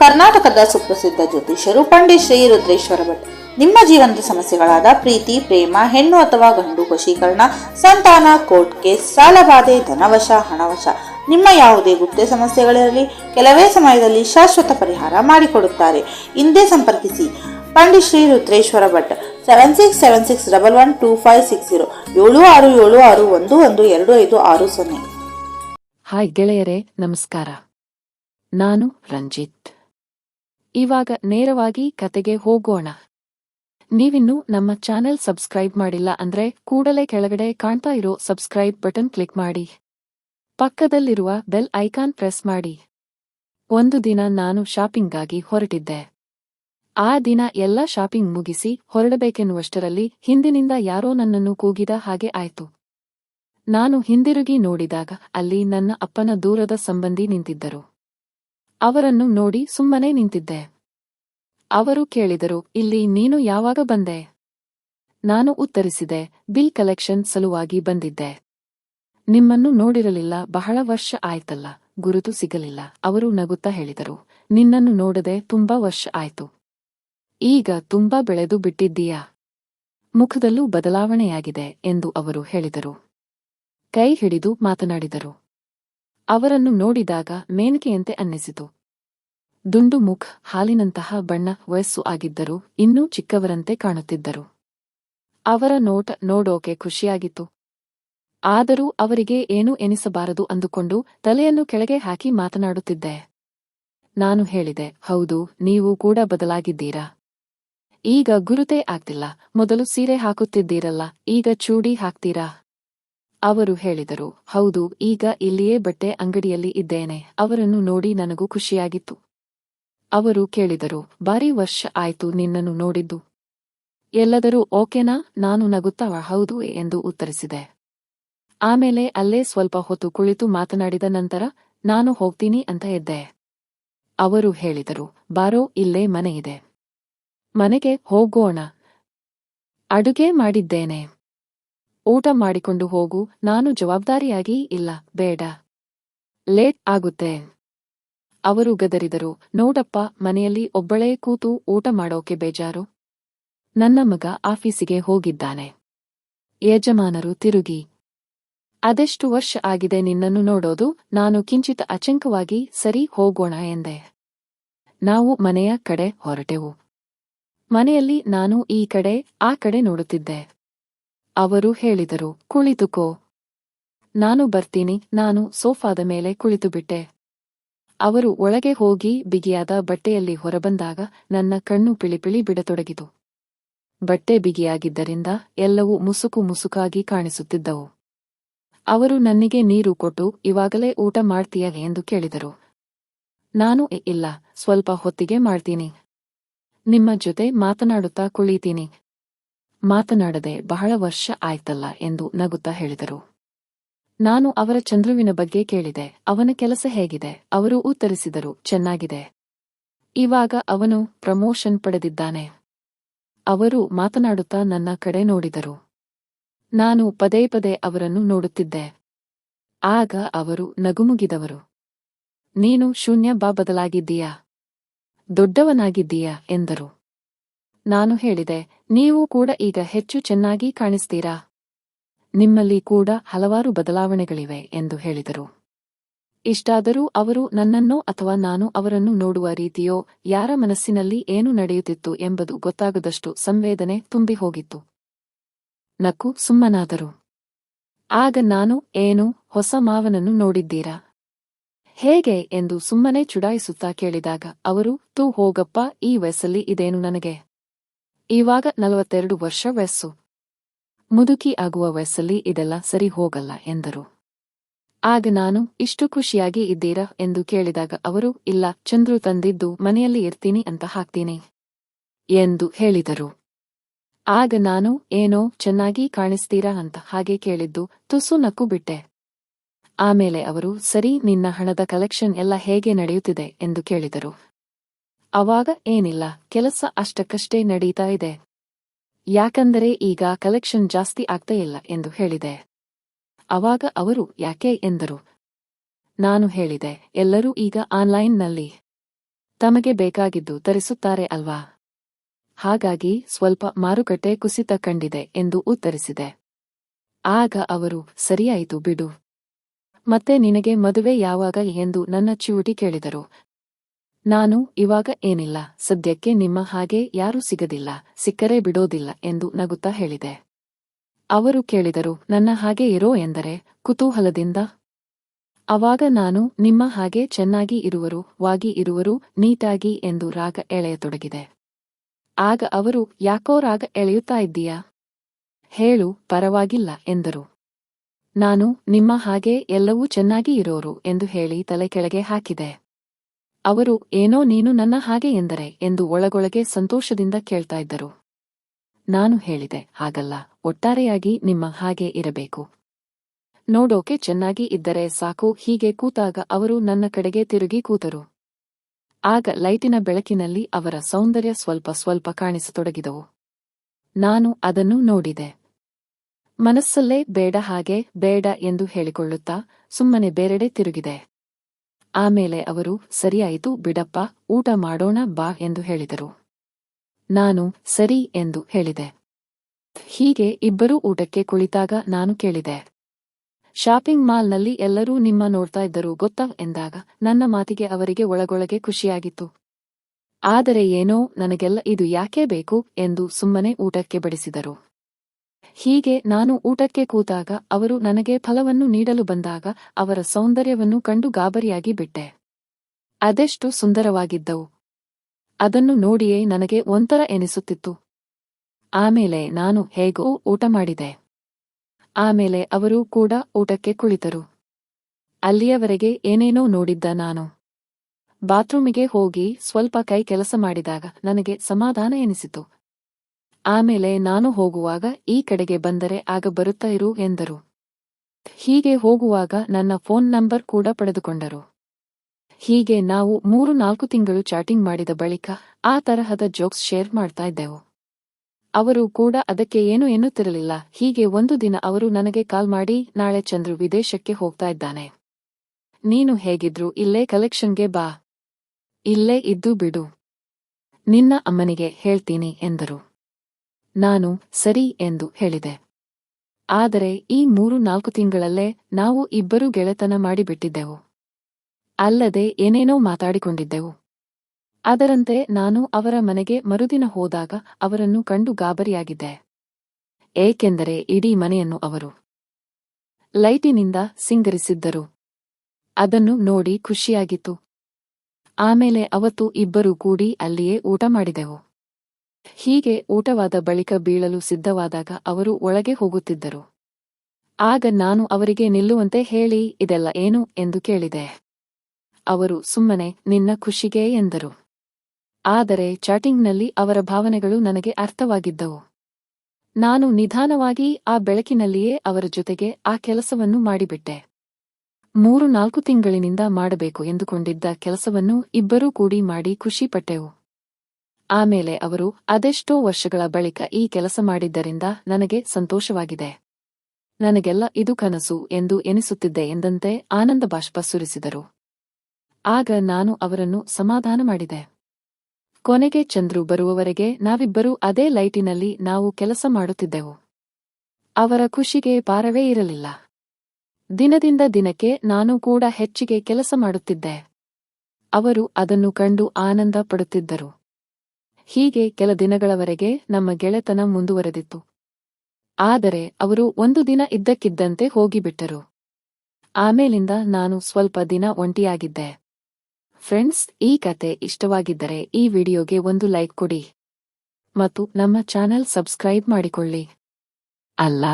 ಕರ್ನಾಟಕದ ಸುಪ್ರಸಿದ್ಧ ಜ್ಯೋತಿಷ್ಯರು ಪಂಡಿತ್ ಶ್ರೀ ರುದ್ರೇಶ್ವರ ಭಟ್. ನಿಮ್ಮ ಜೀವನದ ಸಮಸ್ಯೆಗಳಾದ ಪ್ರೀತಿ, ಪ್ರೇಮ, ಹೆಣ್ಣು ಅಥವಾ ಗಂಡು ವಶೀಕರಣ, ಸಂತಾನ, ಕೋರ್ಟ್ ಕೇಸ್ ಸಾಲಬಾಧೆ ಧನವಶ, ಹಣವಶ, ನಿಮ್ಮ ಯಾವುದೇ ಗುಪ್ತ ಸಮಸ್ಯೆಗಳಿರಲಿ, ಕೆಲವೇ ಸಮಯದಲ್ಲಿ ಶಾಶ್ವತ ಪರಿಹಾರ ಮಾಡಿಕೊಡುತ್ತಾರೆ. ಹಿಂದೆ ಸಂಪರ್ಕಿಸಿ. Pandit Shri Rudreshwara Bhat seven six seven six double one two five six zero ಏಳು ಆರು ಏಳು ಆರು ಒಂದು ಒಂದು ಎರಡು ಐದು ಆರು ಸೊನ್ನೆ. ಹಾಯ್ ಗೆಳೆಯರೇ, ನಮಸ್ಕಾರ. ನಾನು ರಂಜಿತ್. ಇವಾಗ ನೇರವಾಗಿ ಕತೆಗೆ ಹೋಗೋಣ. ನೀವಿನ್ನು ನಮ್ಮ ಚಾನೆಲ್ ಸಬ್ಸ್ಕ್ರೈಬ್ ಮಾಡಿಲ್ಲ ಅಂದ್ರೆ ಕೂಡಲೇ ಕೆಳಗಡೆ ಕಾಣ್ತಾ ಇರೋ ಸಬ್ಸ್ಕ್ರೈಬ್ ಬಟನ್ ಕ್ಲಿಕ್ ಮಾಡಿ. ಪಕ್ಕದಲ್ಲಿರುವ ಬೆಲ್ ಐಕಾನ್ ಪ್ರೆಸ್ ಮಾಡಿ. ಒಂದು ದಿನ ನಾನು ಶಾಪಿಂಗ್ಗಾಗಿ ಹೊರಟಿದ್ದೆ. ಆ ದಿನ ಎಲ್ಲ ಶಾಪಿಂಗ್ ಮುಗಿಸಿ ಹೊರಡಬೇಕೆನ್ನುವಷ್ಟರಲ್ಲಿ ಹಿಂದಿನಿಂದ ಯಾರೋ ನನ್ನನ್ನು ಕೂಗಿದ ಹಾಗೆ ಆಯ್ತು. ನಾನು ಹಿಂದಿರುಗಿ ನೋಡಿದಾಗ ಅಲ್ಲಿ ನನ್ನ ಅಪ್ಪನ ದೂರದ ಸಂಬಂಧಿ ನಿಂತಿದ್ದರು. ಅವರನ್ನು ನೋಡಿ ಸುಮ್ಮನೆ ನಿಂತಿದ್ದೆ. ಅವರು ಕೇಳಿದರು, ಇಲ್ಲಿ ನೀನು ಯಾವಾಗ ಬಂದೆ? ನಾನು ಉತ್ತರಿಸಿದೆ, ಬಿಲ್ ಕಲೆಕ್ಷನ್ ಸಲುವಾಗಿ ಬಂದಿದ್ದೆ. ನಿಮ್ಮನ್ನು ನೋಡಿರಲಿಲ್ಲ, ಬಹಳ ವರ್ಷ ಆಯ್ತಲ್ಲ, ಗುರುತು ಸಿಗಲಿಲ್ಲ, ಅವರು ನಗುತ್ತಾ ಹೇಳಿದರು. ನಿನ್ನನ್ನು ನೋಡದೆ ತುಂಬಾ ವರ್ಷ ಆಯ್ತು. ಈಗ ತುಂಬಾ ಬೆಳೆದು ಬಿಟ್ಟಿದ್ದೀಯಾ? ಮುಖದಲ್ಲೂ ಬದಲಾವಣೆಯಾಗಿದೆ, ಎಂದು ಅವರು ಹೇಳಿದರು. ಕೈ ಹಿಡಿದು ಮಾತನಾಡಿದರು. ಅವರನ್ನು ನೋಡಿದಾಗ ಮೇನಿಕೆಯಂತೆ ಅನ್ನಿಸಿತು. ದುಂಡು ಮುಖ್, ಹಾಲಿನಂತಹ ಬಣ್ಣ, ವಯಸ್ಸು ಆಗಿದ್ದರೂ ಇನ್ನೂ ಚಿಕ್ಕವರಂತೆ ಕಾಣುತ್ತಿದ್ದರು. ಅವರ ನೋಟ ನೋಡೋಕೆ ಖುಷಿಯಾಗಿತ್ತು. ಆದರೂ ಅವರಿಗೆ ಏನೂ ಎನಿಸಬಾರದು ಅಂದುಕೊಂಡು ತಲೆಯನ್ನು ಕೆಳಗೆ ಹಾಕಿ ಮಾತನಾಡುತ್ತಿದ್ದೆ. ನಾನು ಹೇಳಿದೆ, ಹೌದು, ನೀವು ಕೂಡ ಬದಲಾಗಿದ್ದೀರಾ? ಈಗ ಗುರುತೇ ಆಗ್ತಿಲ್ಲ, ಮೊದಲು ಸೀರೆ ಹಾಕುತ್ತಿದ್ದೀರಲ್ಲ, ಈಗ ಚೂಡಿ ಹಾಕ್ತೀರಾ? ಅವರು ಹೇಳಿದರು, ಹೌದು, ಈಗ ಇಲ್ಲಿಯೇ ಬಟ್ಟೆ ಅಂಗಡಿಯಲ್ಲಿ ಇದ್ದೇನೆ, ಅವರನ್ನು ನೋಡಿ ನನಗೂ ಖುಷಿಯಾಗಿತ್ತು. ಅವರು ಕೇಳಿದರು ಬಾರಿ ವರ್ಷ ಆಯ್ತು ನಿನ್ನನ್ನು ನೋಡಿದ್ದು. ಎಲ್ಲದರೂ ಓಕೆನಾ? ನಾನು ನಗುತ್ತಾ ಹೌದು ಎಂದು ಉತ್ತರಿಸಿದೆ. ಆಮೇಲೆ ಅಲ್ಲೇ ಸ್ವಲ್ಪ ಹೊತ್ತು ಕುಳಿತು ಮಾತನಾಡಿದ ನಂತರ, ನಾನು ಹೋಗ್ತೀನಿ ಅಂತ ಎದ್ದೆ. ಅವರು ಹೇಳಿದರು, ಬಾರೋ, ಇಲ್ಲೇ ಮನೆ ಇದೆ. ಮನೆಗೆ ಹೋಗೋಣ. ಅಡುಗೆ ಮಾಡಿದ್ದೇನೆ. ಊಟ ಮಾಡಿಕೊಂಡು ಹೋಗು, ನಾನು ಜವಾಬ್ದಾರಿಯಾಗಿ ಇಲ್ಲ, ಬೇಡ. ಲೇಟ್ ಆಗುತ್ತೆ. ಅವರು ಗದರಿದರು, ನೋಡಪ್ಪ, ಮನೆಯಲ್ಲಿ ಒಬ್ಬಳೇ ಕೂತು ಊಟ ಮಾಡೋಕೆ ಬೇಜಾರು? ನನ್ನ ಮಗ ಆಫೀಸಿಗೆ ಹೋಗಿದ್ದಾನೆ. ಯಜಮಾನರು ತಿರುಗಿ. ಅದೆಷ್ಟು ವರ್ಷ ಆಗಿದೆ ನಿನ್ನನ್ನು ನೋಡೋದು? ನಾನು ಕಿಂಚಿತ ಅಚಂಕವಾಗಿ ಸರಿ, ಹೋಗೋಣ ಎಂದೆ. ನಾವು ಮನೆಯ ಕಡೆ ಹೊರಟೆವು. ಮನೆಯಲ್ಲಿ ನಾನು ಈ ಕಡೆ, ಆ ಕಡೆ ನೋಡುತ್ತಿದ್ದೆ. ಅವರು ಹೇಳಿದರು, ಕುಳಿತುಕೋ. ನಾನು ಬರ್ತೀನಿ, ನಾನು ಸೋಫಾದ ಮೇಲೆ ಕುಳಿತುಬಿಟ್ಟೆ. ಅವರು ಒಳಗೆ ಹೋಗಿ ಬಿಗಿಯಾದ ಬಟ್ಟೆಯಲ್ಲಿ ಹೊರಬಂದಾಗ ನನ್ನ ಕಣ್ಣು ಪಿಳಿಪಿಳಿ ಬಿಡತೊಡಗಿತು. ಬಟ್ಟೆ ಬಿಗಿಯಾಗಿದ್ದರಿಂದ ಎಲ್ಲವೂ ಮುಸುಕು ಮುಸುಕಾಗಿ ಕಾಣಿಸುತ್ತಿದ್ದವು. ಅವರು ನನಗೆ ನೀರು ಕೊಟ್ಟು, ಇವಾಗಲೇ ಊಟ ಮಾಡ್ತೀಯ? ಎಂದು ಕೇಳಿದರು. ನಾನು ಇಲ್ಲ, ಸ್ವಲ್ಪ ಹೊತ್ತಿಗೆ ಮಾಡ್ತೀನಿ. ನಿಮ್ಮ ಜೊತೆ ಮಾತನಾಡುತ್ತಾ ಕುಳಿತೀನಿ. ಮಾತನಾಡದೆ ಬಹಳ ವರ್ಷ ಆಯ್ತಲ್ಲ ಎಂದು ನಗುತ್ತಾ ಹೇಳಿದರು. ನಾನು ಅವರ ಚಂದ್ರುವಿನ ಬಗ್ಗೆ ಕೇಳಿದೆ, ಅವನ ಕೆಲಸ ಹೇಗಿದೆ, ಅವರು ಉತ್ತರಿಸಿದರು, ಚೆನ್ನಾಗಿದೆ. ಇವಾಗ ಅವನು ಪ್ರಮೋಷನ್ ಪಡೆದಿದ್ದಾನೆ. ಅವರು ಮಾತನಾಡುತ್ತಾ ನನ್ನ ಕಡೆ ನೋಡಿದರು. ನಾನು ಪದೇ ಪದೇ ಅವರನ್ನು ನೋಡುತ್ತಿದ್ದೆ. ಆಗ ಅವರು ನಗುಮುಗಿದವರು. ನೀನು ಶೂನ್ಯ ಬಾ ಬದಲಾಗಿದ್ದೀಯಾ? ದೊಡ್ಡವನಾಗಿದ್ದೀಯಾ? ಎಂದರು. ನಾನು ಹೇಳಿದೆ ನೀವು ಕೂಡ ಈಗ ಹೆಚ್ಚು ಚೆನ್ನಾಗಿ ಕಾಣಿಸ್ತೀರಾ? ನಿಮ್ಮಲ್ಲಿ ಕೂಡ ಹಲವಾರು ಬದಲಾವಣೆಗಳಿವೆ ಎಂದು ಹೇಳಿದರು. ಇಷ್ಟಾದರೂ ಅವರು ನನ್ನನ್ನೋ ಅಥವಾ ನಾನು ಅವರನ್ನು ನೋಡುವ ರೀತಿಯೋ, ಯಾರ ಮನಸ್ಸಿನಲ್ಲಿ ಏನು ನಡೆಯುತ್ತಿತ್ತು ಎಂಬುದು ಗೊತ್ತಾಗದಷ್ಟು ಸಂವೇದನೆ ತುಂಬಿ ಹೋಗಿತ್ತು. ನಕ್ಕು ಸುಮ್ಮನಾದರು. ಆಗ ನಾನು, ಏನು, ಹೊಸ ಮಾವನನ್ನು ನೋಡಿದ್ದೀರಾ? ಹೇಗೆ ಎಂದು ಸುಮ್ಮನೆ ಚುಡಾಯಿಸುತ್ತಾ ಕೇಳಿದಾಗ ಅವರು, ತೂ ಹೋಗಪ್ಪ, ಈ ವಯಸ್ಸಲ್ಲಿ ಇದೇನು ನನಗೆ? ಇವಾಗ ನಲವತ್ತೆರಡು ವರ್ಷ ವಯಸ್ಸು. ಮುದುಕಿ ಆಗುವ ವಯಸ್ಸಲ್ಲಿ ಇದೆಲ್ಲ ಸರಿ ಹೋಗಲ್ಲ, ಎಂದರು. ಆಗ ನಾನು, ಇಷ್ಟು ಖುಷಿಯಾಗಿ ಇದ್ದೀರಾ? ಎಂದು ಕೇಳಿದಾಗ ಅವರು, ಇಲ್ಲ, ಚಂದ್ರು ತಂದಿದ್ದು ಮನೆಯಲ್ಲಿ ಇರ್ತೀನಿ ಅಂತ ಹಾಕ್ತೀನಿ. ಎಂದು ಹೇಳಿದರು. ಆಗ ನಾನು, ಏನೋ, ಚೆನ್ನಾಗಿ ಕಾಣಿಸ್ತೀರಾ ಅಂತ ಹಾಗೆ ಕೇಳಿದ್ದು, ತುಸು ನಕ್ಕು ಬಿಟ್ಟೆ ಆಮೇಲೆ ಅವರು, ಸರಿ, ನಿನ್ನ ಹಣದ ಕಲೆಕ್ಷನ್ ಎಲ್ಲ ಹೇಗೆ ನಡೆಯುತ್ತಿದೆ? ಎಂದು ಕೇಳಿದರು. ಅವಾಗ ಏನಿಲ್ಲ, ಕೆಲಸ ಅಷ್ಟಕ್ಕಷ್ಟೇ ನಡೀತಾ ಇದೆ. ಯಾಕಂದರೆ ಈಗ ಕಲೆಕ್ಷನ್ ಜಾಸ್ತಿ ಆಗ್ತಾ ಇಲ್ಲ ಎಂದು ಹೇಳಿದೆ. ಅವಾಗ ಅವರು ಯಾಕೆ ಎಂದರು? ನಾನು ಹೇಳಿದೆ, ಎಲ್ಲರೂ ಈಗ ಆನ್ಲೈನ್ನಲ್ಲಿ ತಮಗೆ ಬೇಕಾಗಿದ್ದು ತರಿಸುತ್ತಾರೆ ಅಲ್ವಾ? ಹಾಗಾಗಿ ಸ್ವಲ್ಪ ಮಾರುಕಟ್ಟೆ ಕುಸಿತ ಕಂಡಿದೆ ಎಂದು ಉತ್ತರಿಸಿದೆ. ಆಗ ಅವರು, ಸರಿಯಾಯಿತು ಬಿಡು. ಮತ್ತೆ ನಿನಗೆ ಮದುವೆ ಯಾವಾಗ ಎಂದು ನನ್ನ ಚಿವುಟಿ ಕೇಳಿದರು. ನಾನು ಇವಾಗ ಏನಿಲ್ಲ, ಸದ್ಯಕ್ಕೆ ನಿಮ್ಮ ಹಾಗೆ ಯಾರೂ ಸಿಗದಿಲ್ಲ, ಸಿಕ್ಕರೆ ಬಿಡೋದಿಲ್ಲ ಎಂದು ನಗುತ್ತಾ ಹೇಳಿದೆ. ಅವರು ಕೇಳಿದರು, ನನ್ನ ಹಾಗೆ ಇರೋ ಎಂದರೆ ಕುತೂಹಲದಿಂದ? ಅವಾಗ ನಾನು, ನಿಮ್ಮ ಹಾಗೆ ಚೆನ್ನಾಗಿ ಇರುವರು, ವಾಗಿ ಇರುವರು, ನೀಟಾಗಿ ಎಂದು ರಾಗ ಎಳೆಯತೊಡಗಿದೆ. ಆಗ ಅವರು, ಯಾಕೋ ರಾಗ ಎಳೆಯುತ್ತಾ ಇದ್ದೀಯಾ? ಹೇಳು, ಪರವಾಗಿಲ್ಲ ಎಂದರು. ನಾನು, ನಿಮ್ಮ ಹಾಗೆ ಎಲ್ಲವೂ ಚೆನ್ನಾಗಿ ಇರೋರು ಎಂದು ಹೇಳಿ ತಲೆ ಕೆಳಗೆ ಹಾಕಿದೆ. ಅವರು, ಏನೋ ನೀನು ನನ್ನ ಹಾಗೆ ಎಂದರೆ ಎಂದು ಒಳಗೊಳಗೆ ಸಂತೋಷದಿಂದ ಕೇಳ್ತಾ ಇದ್ದರು. ನಾನು ಹೇಳಿದೆ, ಹಾಗಲ್ಲ, ಒಟ್ಟಾರೆಯಾಗಿ ನಿಮ್ಮ ಹಾಗೆ ಇರಬೇಕು. ನೋಡೋಕೆ ಚೆನ್ನಾಗಿ ಇದ್ದರೆ ಸಾಕು, ಹೀಗೆ ಕೂತಾಗ ಅವರು ನನ್ನ ಕಡೆಗೆ ತಿರುಗಿ ಕೂತರು. ಆಗ ಲೈಟಿನ ಬೆಳಕಿನಲ್ಲಿ ಅವರ ಸೌಂದರ್ಯ ಸ್ವಲ್ಪ ಸ್ವಲ್ಪ ಕಾಣಿಸತೊಡಗಿದವು. ನಾನು ಅದನ್ನು ನೋಡಿದೆ. ಮನಸ್ಸಲ್ಲೇ ಬೇಡ ಹಾಗೆ ಬೇಡ ಎಂದು ಹೇಳಿಕೊಳ್ಳುತ್ತಾ ಸುಮ್ಮನೆ ಬೇರೆಡೆ ತಿರುಗಿದೆ. ಆಮೇಲೆ ಅವರು, ಸರಿಯಾಯಿತು ಬಿಡಪ್ಪ, ಊಟ ಮಾಡೋಣ ಬಾ ಎಂದು ಹೇಳಿದರು. ನಾನು, ಸರಿ ಎಂದು ಹೇಳಿದೆ. ಹೀಗೆ ಇಬ್ಬರೂ ಊಟಕ್ಕೆ ಕುಳಿತಾಗ ನಾನು ಕೇಳಿದೆ. ಶಾಪಿಂಗ್ ಮಾಲ್ನಲ್ಲಿ ಎಲ್ಲರೂ ನಿಮ್ಮ ನೋಡ್ತಾ ಇದ್ದರು ಗೊತ್ತಾ ಎಂದಾಗ, ನನ್ನ ಮಾತಿಗೆ ಅವರಿಗೆ ಒಳಗೊಳಗೆ ಖುಷಿಯಾಗಿತ್ತು. ಆದರೆ ಏನೋ, ನನಗೆಲ್ಲ ಇದು ಯಾಕೆ ಬೇಕು ಎಂದು ಸುಮ್ಮನೆ ಊಟಕ್ಕೆ ಬಡಿಸಿದರು. ಹೀಗೆ ನಾನು ಊಟಕ್ಕೆ ಕೂತಾಗ ಅವರು ನನಗೆ ಫಲವನ್ನು ನೀಡಲು ಬಂದಾಗ ಅವರ ಸೌಂದರ್ಯವನ್ನು ಕಂಡು ಗಾಬರಿಯಾಗಿ ಬಿಟ್ಟೆ. ಅದೆಷ್ಟು ಸುಂದರವಾಗಿದ್ದವು. ಅದನ್ನು ನೋಡಿಯೇ ನನಗೆ ಒಂಥರ ಎನಿಸುತ್ತಿತ್ತು. ಆಮೇಲೆ ನಾನು ಹೇಗೋ ಊಟ ಮಾಡಿದೆ. ಆಮೇಲೆ ಅವರು ಕೂಡ ಊಟಕ್ಕೆ ಕುಳಿತರು. ಅಲ್ಲಿಯವರೆಗೆ ಏನೇನೋ ನೋಡಿದ್ದ ನಾನು. ಬಾತ್ರೂಮಿಗೆ ಹೋಗಿ ಸ್ವಲ್ಪ ಕೈ ಕೆಲಸ ಮಾಡಿದಾಗ ನನಗೆ ಸಮಾಧಾನ ಎನಿಸಿತು. ಆಮೇಲೆ ನಾನು ಹೋಗುವಾಗ ಈ ಕಡೆಗೆ ಬಂದರೆ ಆಗ ಬರುತ್ತಾ ಇರು ಎಂದರು. ಹೀಗೆ ಹೋಗುವಾಗ ನನ್ನ ಫೋನ್ ನಂಬರ್ ಕೂಡ ಪಡೆದುಕೊಂಡರು. ಹೀಗೆ ನಾವು ಮೂರು ನಾಲ್ಕು ತಿಂಗಳು ಚಾಟಿಂಗ್ ಮಾಡಿದ ಬಳಿಕ ಆ ತರಹದ ಜೋಕ್ಸ್ ಶೇರ್ ಮಾಡ್ತಾ ಇದ್ದೆವು. ಅವರು ಕೂಡ ಅದಕ್ಕೆ ಏನು ಎನ್ನುತ್ತಿರಲಿಲ್ಲ. ಹೀಗೆ ಒಂದು ದಿನ ಅವರು ನನಗೆ ಕಾಲ್ ಮಾಡಿ, ನಾಳೆ ಚಂದ್ರು ವಿದೇಶಕ್ಕೆ ಹೋಗ್ತಾ ಇದ್ದಾನೆ. ನೀನು ಹೇಗಿದ್ರು ಇಲ್ಲೇ ಕಲೆಕ್ಷನ್ಗೆ ಬಾ. ಇಲ್ಲೇ ಇದ್ದು ಬಿಡು. ನಿನ್ನ ಅಮ್ಮನಿಗೆ ಹೇಳ್ತೀನಿ ಎಂದರು. ನಾನು ಸರಿ ಎಂದು ಹೇಳಿದೆ. ಆದರೆ ಈ ಮೂರು ನಾಲ್ಕು ತಿಂಗಳಲ್ಲೇ ನಾವು ಇಬ್ಬರೂ ಗೆಳೆತನ ಮಾಡಿಬಿಟ್ಟಿದ್ದೆವು. ಅಲ್ಲದೆ ಏನೇನೋ ಮಾತಾಡಿಕೊಂಡಿದ್ದೆವು. ಅದರಂತೆ ನಾನು ಅವರ ಮನೆಗೆ ಮರುದಿನ ಹೋದಾಗ ಅವರನ್ನು ಕಂಡು ಗಾಬರಿಯಾಗಿದ್ದೆ. ಏಕೆಂದರೆ ಇಡೀ ಮನೆಯನ್ನು ಅವರು ಲೈಟಿನಿಂದ ಸಿಂಗರಿಸಿದ್ದರು. ಅದನ್ನು ನೋಡಿ ಖುಷಿಯಾಗಿತ್ತು. ಆಮೇಲೆ ಅವತ್ತು ಇಬ್ಬರೂ ಕೂಡಿ ಅಲ್ಲಿಯೇ ಊಟ ಮಾಡಿದೆವು. ಹೀಗೆ ಊಟವಾದ ಬಳಿಕ ಬೀಳಲು ಸಿದ್ಧವಾದಾಗ ಅವರು ಒಳಗೆ ಹೋಗುತ್ತಿದ್ದರು. ಆಗ ನಾನು ಅವರಿಗೆ ನಿಲ್ಲುವಂತೆ ಹೇಳಿ, ಇದೆಲ್ಲ ಏನು ಎಂದು ಕೇಳಿದೆ. ಅವರು, ಸುಮ್ಮನೆ, ನಿನ್ನ ಖುಷಿಗೆ ಎಂದರು. ಆದರೆ ಚಾಟಿಂಗ್ನಲ್ಲಿ ಅವರ ಭಾವನೆಗಳು ನನಗೆ ಅರ್ಥವಾಗಿದ್ದವು. ನಾನು ನಿಧಾನವಾಗಿ ಆ ಬೆಳಕಿನಲ್ಲಿಯೇ ಅವರ ಜೊತೆಗೆ ಆ ಕೆಲಸವನ್ನು ಮಾಡಿಬಿಟ್ಟೆ. ಮೂರು ನಾಲ್ಕು ತಿಂಗಳಿನಿಂದ ಮಾಡಬೇಕು ಎಂದುಕೊಂಡಿದ್ದ ಕೆಲಸವನ್ನು ಇಬ್ಬರೂ ಕೂಡಿ ಮಾಡಿ ಖುಷಿಪಟ್ಟೆವು ಆಮೇಲೆ ಅವರು ಅದೆಷ್ಟೋ ವರ್ಷಗಳ ಬಳಿಕ ಈ ಕೆಲಸ ಮಾಡಿದ್ದರಿಂದ ನನಗೆ ಸಂತೋಷವಾಗಿದೆ. ನನಗೆಲ್ಲ ಇದು ಕನಸು ಎಂದು ಎನಿಸುತ್ತಿದ್ದೆ ಎಂದಂತೆ ಆನಂದ ಬಾಷ್ಪ ಸುರಿಸಿದರು. ಆಗ ನಾನು ಅವರನ್ನು ಸಮಾಧಾನ ಮಾಡಿದೆ. ಕೊನೆಗೆ ಚಂದ್ರು ಬರುವವರೆಗೆ ನಾವಿಬ್ಬರೂ ಅದೇ ಲೈಟಿನಲ್ಲಿ ನಾವು ಕೆಲಸ ಮಾಡುತ್ತಿದ್ದೆವು. ಅವರ ಖುಷಿಗೆ ಪಾರವೇ ಇರಲಿಲ್ಲ. ದಿನದಿಂದ ದಿನಕ್ಕೆ ನಾನು ಕೂಡ ಹೆಚ್ಚಿಗೆ ಕೆಲಸ ಮಾಡುತ್ತಿದ್ದೆ. ಅವರು ಅದನ್ನು ಕಂಡು ಆನಂದ ಪಡುತ್ತಿದ್ದರು. ಹೀಗೆ ಕೆಲ ದಿನಗಳವರೆಗೆ ನಮ್ಮ ಗೆಳೆತನ ಮುಂದುವರೆದಿತ್ತು. ಆದರೆ ಅವರು ಒಂದು ದಿನ ಇದ್ದಕ್ಕಿದ್ದಂತೆ ಹೋಗಿಬಿಟ್ಟರು. ಆಮೇಲಿಂದ ನಾನು ಸ್ವಲ್ಪ ದಿನ ಒಂಟಿಯಾಗಿದ್ದೆ. ಫ್ರೆಂಡ್ಸ್, ಈ ಕತೆ ಇಷ್ಟವಾಗಿದ್ದರೆ ಈ ವಿಡಿಯೋಗೆ ಒಂದು ಲೈಕ್ ಕೊಡಿ. ಮತ್ತು ನಮ್ಮ ಚಾನೆಲ್ ಸಬ್ಸ್ಕ್ರೈಬ್ ಮಾಡಿಕೊಳ್ಳಿ. ಅಲ್ಲ!